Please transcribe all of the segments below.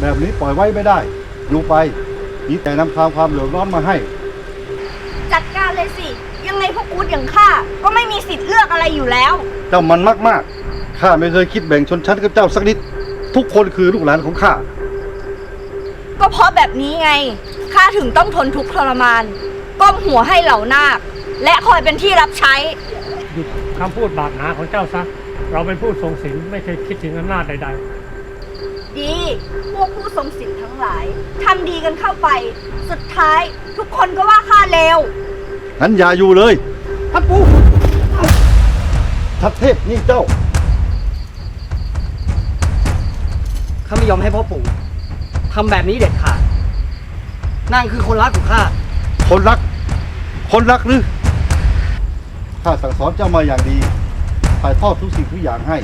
แบบนี้ปล่อยไว้ไม่ได้ อยู่ไปมีแต่นำความความเหลือร้อนมาให้ จัดการเลยสิ ยังไงพวกกูดอย่างข้าก็ไม่มีสิทธิ์เลือกอะไรอยู่แล้ว เจ้ามันมากๆข้าไม่เคยคิดแบ่งชนชั้นกับเจ้าสักนิด ทุกคนคือลูกหลานของข้า ก็เพราะแบบนี้ไงข้าถึงต้องทนทุกข์ทรมาน ก้มหัวให้เหล่านาค และคอยเป็นที่รับใช้ หยุดคำพูดบาดหนาของเจ้าซะ เราเป็นผู้ทรงศีลไม่เคยคิดถึงอำนาจใด ดี พวกผู้ทรงศีลทั้งหลายทำดีกันเข้าไป สุดท้ายทุกคนก็ว่าข้าเลวงั้นอย่าอยู่เลยท่านปู่ทัดเทพนี่เจ้า ข้าไม่ยอมให้พ่อปู่ทำแบบนี้เด็ดขาด นางคือคนรักของข้า คนรัก คนรักหรือ ข้าสั่งสอนเจ้ามาอย่างดีถ่ายทอดทุกสิ่งทุกอย่างให้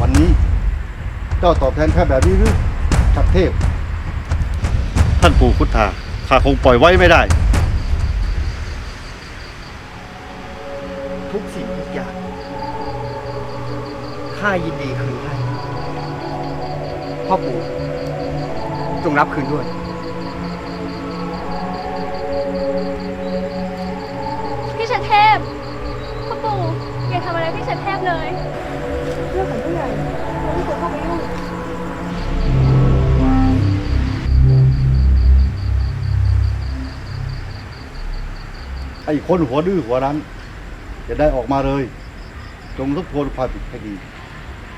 วันนี้ เจ้าตอบแทนข้าแบบนี้หรือทัดเทพ ท่านปู่พุทธาข้าคงปล่อยไว้ไม่ได้ ทุกสิ่งทุกอย่างข้ายินดีคืนให้พ่อปู่จงรับคืนด้วย พี่ชันเทพพ่อปู่อย่าทำอะไรพี่ชันเทพเลย ไอ้คนหัวดื้อหัวรั้นจะได้ออกมาเลย จงทบทวนความผิดให้ดี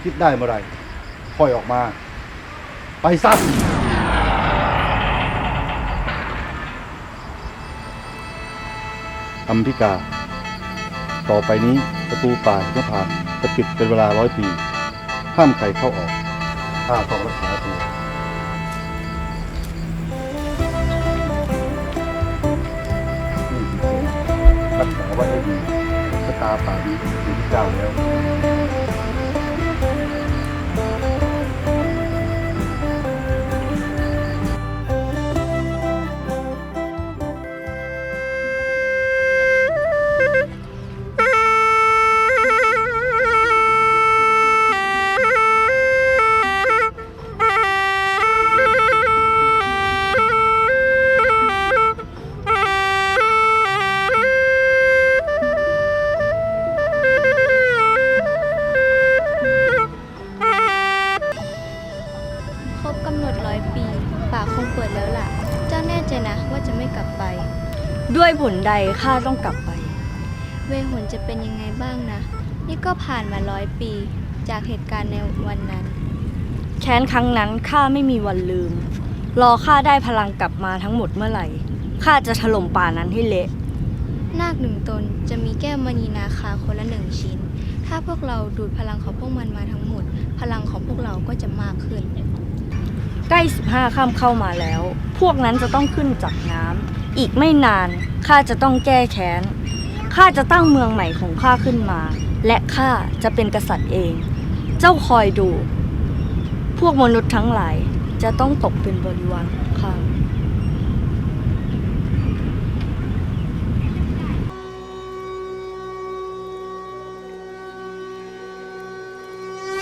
คิดได้เมื่อไหรค่อยออกมา ไปซัอัมพิกา ต่อไปนี้ประตูป่าหิมพานจะปิดเป็นเวลาร้อยปี ห้ามใครเข้าออกข้าต้องรักษาตัว รักษาไว้ให้ดีชะตาป่านี้อยู่ที่เจ้าแล้ว งเปิดแล้วล่ะ เจ้าแน่ใจนะว่าจะไม่กลับไป ด้วยผลใดข้าต้องกลับไป เวหนจะเป็นยังไงบ้างนะ นี่ก็ผ่านมาร้อยปี จากเหตุการณ์ในวันนั้น แค้นครั้งนั้นข้าไม่มีวันลืม รอข้าได้พลังกลับมาทั้งหมดเมื่อไหร่ข้าจะถล่มป่านั้นให้เละนาคหนึ่งตนจะมีแก้วมณีนาคาคนละหนึ่งชิ้น ถ้าพวกเราดูดพลังของพวกมันมาทั้งหมด พลังของพวกเราก็จะมากขึ้น ใกล้15ค่ำเข้ามาแล้ว พวกนั้นจะต้องขึ้นจากน้ำอีกไม่นานข้าจะต้องแก้แค้นข้าจะตั้งเมืองใหม่ของข้าขึ้นมา และข้าจะเป็นกษัตริย์เอง เจ้าคอยดู พวกมนุษย์ทั้งหลายจะต้องตกเป็นบริวารของข้า